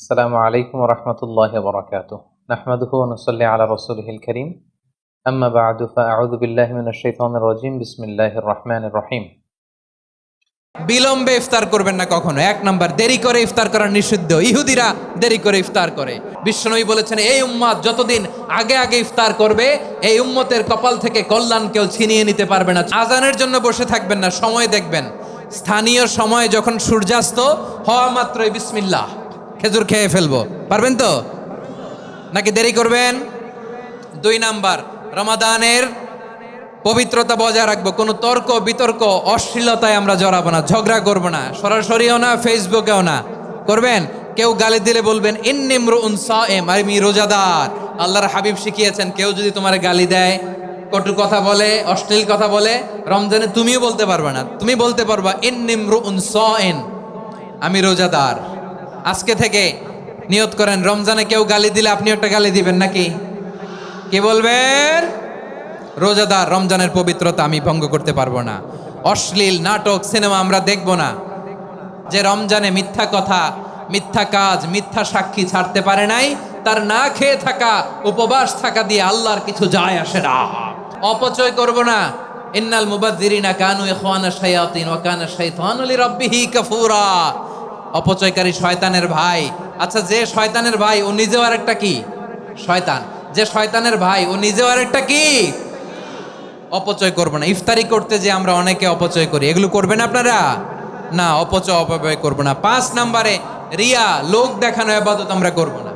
আসসালামু আলাইকুম রহমতুল্লাহ على رسوله الكريم. আলা بعد, فأعوذ بالله من الشيطان الرجيم. بسم الله الرحمن রহিম বিলম্বে ইফতার করবেন না কখনো। এক নাম্বার, দেরি করে ইফতার করা নিষিদ্ধ। ইহুদিরা দেরি করে ইফতার করে। বিশ্বনবী বলেছেন, এই উম্মাদ যতদিন আগে আগে ইফতার করবে, এই উম্মতের কপাল থেকে কল্যাণ কেউ ছিনিয়ে নিতে পারবে না। আজানের জন্য বসে থাকবেন না, সময় দেখবেন। স্থানীয় সময় যখন সূর্যাস্ত, হওয়া মাত্রই বিসমিল্লাহ। খেজুর খেয়ে ফেলব। পারবেন তো? নাকি দেরি করবেন? দুই নাম্বার, রমাদানের পবিত্রতা বজায় রাখব। কোনো তর্ক, বিতর্ক, অশ্লীলতায় আমরা জড়াবো না, ঝগড়া করব না, সরাসরিও না, ফেসবুকেও না। করবেন? কেউ গালি দিলে বলবেন ইন্নিমরু আমি রোজাদার। আল্লাহর হাবিব শিখিয়েছেন, কেউ যদি তোমার গালি দেয়, কটু কথা বলে, অশ্লীল কথা বলে, রমজানে তুমিও বলতে পারবে না। তুমি বলতে পারবা ইন্নিমরু উনসাএন আমি রোজাদার। আজকে থেকে নিয়ত করেন, রমজানে কেউ গালি দিলে আপনি একটা গালি দিবেন নাকি? কি বলবেন? রোজাদার, রমজানের পবিত্রতা আমি ভঙ্গ করতে পারব না। অশ্লীল নাটক, সিনেমা আমরা দেখব না। যে রমজানে মিথ্যা কথা, মিথ্যা কাজ, মিথ্যা সাক্ষী ছাড়তে পারে নাই, তার না খেয়ে থাকা, উপবাস থাকা দিয়ে আল্লাহর কিছু যায় আসে না। অপচয় করব না। ইন্নাল মুবাজ্জিরিনা কানু ইখওয়ানা শায়াতিন ওয়া কানা শাইতানু লিরাব্বিহি কাফুরা। অপচয়কারী শয়তানের ভাই। আচ্ছা যে শয়তানের ভাই, ও নিজেও আরেকটা কি? শয়তান। যে শয়তানের ভাই, ও নিজেও আরেকটা কি? অপচয় করব না। ইফতারি করতে যে আমরা অনেকে অপচয় করি, এগুলো করবেন আপনারা? না অপচয় অপব্যয় করব না। পাঁচ নাম্বারে, রিয়া, লোক দেখানো আবাদত আমরা করব না।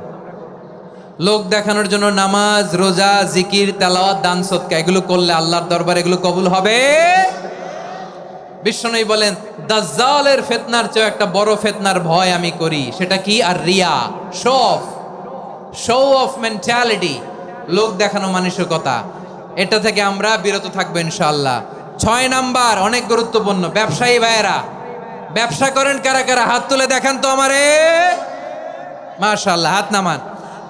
লোক দেখানোর জন্য নামাজ, রোজা, জিকির, তেলাওয়াত, দান সৎকা এগুলো করলে আল্লাহর দরবার এগুলো কবুল হবে? বিশ্বনবী বলেন, দাজ্জালের ফেতনার চেয়ে একটা বড় ফেতনার ভয় আমি করি। সেটা কি? আর Riya show off show off mentality লোক দেখানো মানসিকতা। এটা থেকে আমরা বিরত থাকব ইনশাল্লাহ ছয় নাম্বার, অনেক গুরুত্বপূর্ণ। ব্যবসায়ী ভাইয়েরা, ব্যবসা করেন কারা কারা? হাত তুলে দেখান তো আমারে। মাশাল্লাহ হাত নামান।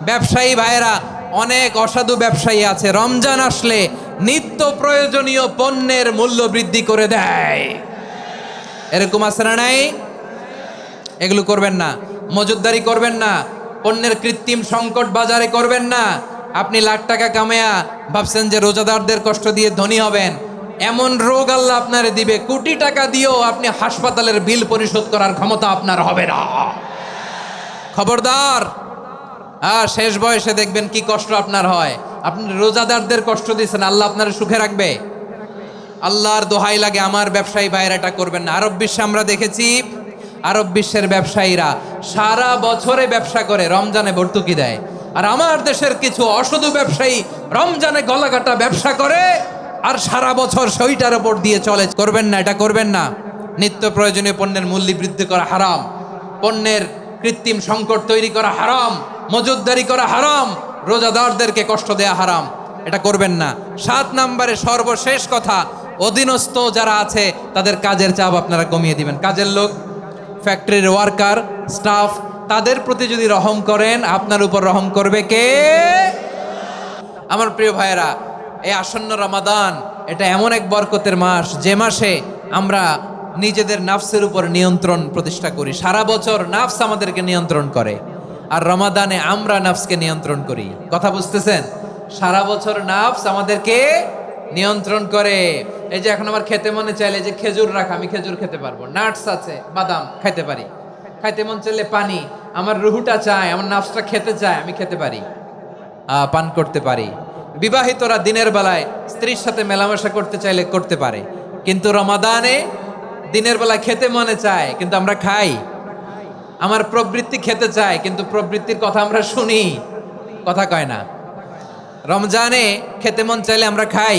ব্যবসায়ী ভাইয়েরা, অনেক অসাধু ব্যবসায়ী আছে। রমজান আসলে নিত্য প্রয়োজনীয় পণ্যের মূল্য বৃদ্ধি করে দেয়। এরকম আছে না নাই? এগুলো করবেন না। মজুদদারি করবেন না। পণ্যের কৃত্রিম সংকট বাজারে করবেন না। আপনি লাখ টাকা কামায়া ভাবছেন যে রোজাদারদের কষ্ট দিয়ে ধনী হবেন। এমন রোগ আল্লাহ আপনারে দিবে। কোটি টাকা দিয়েও আপনি হাসপাতালের বিল পরিশোধ করার ক্ষমতা আপনার হবে না। খবরদার। আর শেষ বয়সে দেখবেন কি কষ্ট আপনার হয়। আপনি রোজাদারদের কষ্ট দিয়েছেন। আল্লাহ আপনার সুখে রাখবে। আল্লাহর দোহাই লাগে আমার ব্যবসায়ী ভাইয়েরা এটা করবেন না। আরব বিশ্বে আমরা দেখেছি, আরব বিশ্বের ব্যবসায়ীরা সারা বছরে ব্যবসা করে, রমজানে ভর্তুকি দেয়। আর আমার দেশের কিছু অসাধু ব্যবসায়ী রমজানে গলাকাটা ব্যবসা করে, আর সারা বছর সইটার ওপর দিয়ে চলে। করবেন না, এটা করবেন না। নিত্য প্রয়োজনীয় পণ্যের মূল্য বৃদ্ধি করা হারাম। পণ্যের কৃত্রিম সংকট তৈরি করা হারাম। মজুদদারি করা হারাম। রোজাদারদেরকে কষ্ট দেয়া হারাম। এটা করবেন না। সাত নাম্বারে সর্বশেষ কথা অধীনস্থ যারা আছে, তাদের কাজের চাপ আপনারা কমিয়ে দিবেন। কাজের লোক ফ্যাক্টরির ওয়ার্কার স্টাফ তাদের প্রতি যদি রহম করেন, আপনার উপর রহম করবে কে? আমার প্রিয় ভাইয়েরা, এই আসন্ন রমাদান, এটা এমন এক বরকতের মাস। যে মাসে আমরা নিজেদের নাফসের উপর নিয়ন্ত্রণ প্রতিষ্ঠা করি। সারা বছর নাফস আমাদেরকে নিয়ন্ত্রণ করে। আর রমাদানে আমরা নাফসকে নিয়ন্ত্রণ করি। কথা বুঝতেছেন? সারা বছর নাফস আমাদেরকে নিয়ন্ত্রণ করে। এই যে এখন আমার খেতে মনে চাইলে যে খেজুর রাখা, আমি খেজুর খেতে পারব। নাটস আছে, বাদাম খাইতে পারি। খাইতে মন চাইলে পানি। আমার রুহুটা চায়, আমার নাফসটা খেতে চায়, আমি খেতে পারি। পান করতে পারি। বিবাহিতরা দিনের বেলায় স্ত্রীর সাথে মেলামেশা করতে চাইলে করতে পারে। কিন্তু রমাদানে দিনের বেলায় খেতে মনে চায়, কিন্তু আমরা খাই। আমার প্রবৃত্তি খেতে চায়, কিন্তু প্রবৃত্তির কথা আমরা শুনি। কথা কয় না। রমজানে খেতে মন চাইলে আমরা খাই।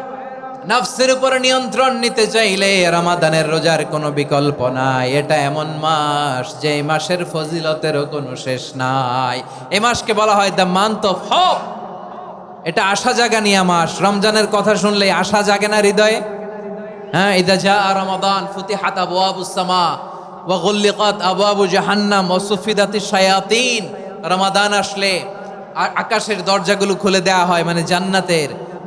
নফসের উপর নিয়ন্ত্রণ নিতে চাইলে রমাদানের রোজার কোনো বিকল্প নাই। এটা এমন মাস যে মাসের ফজিলতেরও কোনো শেষ নাই। এ মাসকে বলা হয় দ্য মান্থ অফ হপ এটা আশা জাগানিয়া মাস। রমজানের কথা শুনলে আশা জাগে না হৃদয়ে? হ্যাঁ ইদা যা রমাদান ফুতিহাত আবওয়াবুস সামা ওয়া গুল্লিকাত আবওয়াবু জাহান্নাম ওয়া সুফিদাতিশ শায়াতিন। রমাদান আসলে আকাশের দরজাগুলো খুলে দেওয়া হয় মানে জান্নাতের।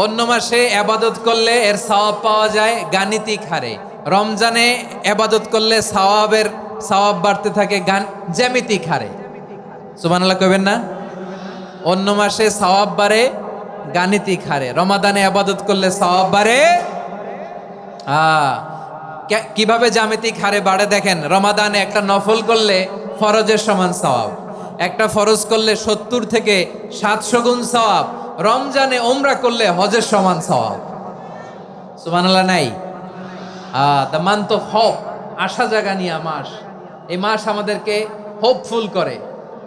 অন্য মাসে আবাদত করলে এর সওয়াব পাওয়া যায় গাণিতিক হারে। রমজানে আবাদত করলে সওয়াবের সওয়াব বাড়তে থাকে গান জ্যামিতিক হারে। সুবহানাল্লাহ কইবেন না? অন্য মাসে সওয়াব বাড়ে গাণিতিক হারে। রমাদানে আবাদত করলে সওয়াব বাড়ে কীভাবে জামিতিক হারে বাড়ে দেখেন? রমাদানে একটা নফল করলে ফরজের সমান সওয়াব। একটা ফরজ করলে সত্তর থেকে সাতশো গুণ সওয়াব। রমজানে ওমরা করলে হজের সমান সওয়াব। সুবহানাল্লাহ, নাই? দ্য মান্থ অফ হোপ আশা জাগানিয়া মাস। এই মাস আমাদেরকে হোপফুল করে,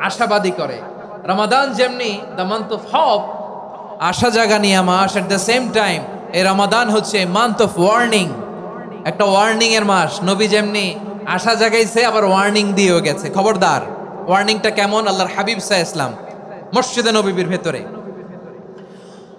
আশাবাদী করে। রমাদান যেমনি দ্য মান্থ অফ হোপ আশা জাগানিয়া মাস এট দ্য সেম টাইম এই রমাদান হচ্ছে মান্থ অফ ওয়ার্নিং একটা ওয়ার্নিং এর মাস, নবী যেমনি আশা জাগাইছে, আবার ওয়ার্নিং দিয়েও গেছে। খবরদার ওয়ার্নিংটা কেমন? আল্লাহর হাবিব সাহ ইসলাম, মসজিদে নবীর ভেতরে।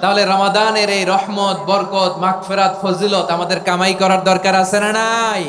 তাহলে রমাদানের এই রহমত বরকত মাগফিরাত ফজিলত আমাদের কামাই করার দরকার আছে না নাই?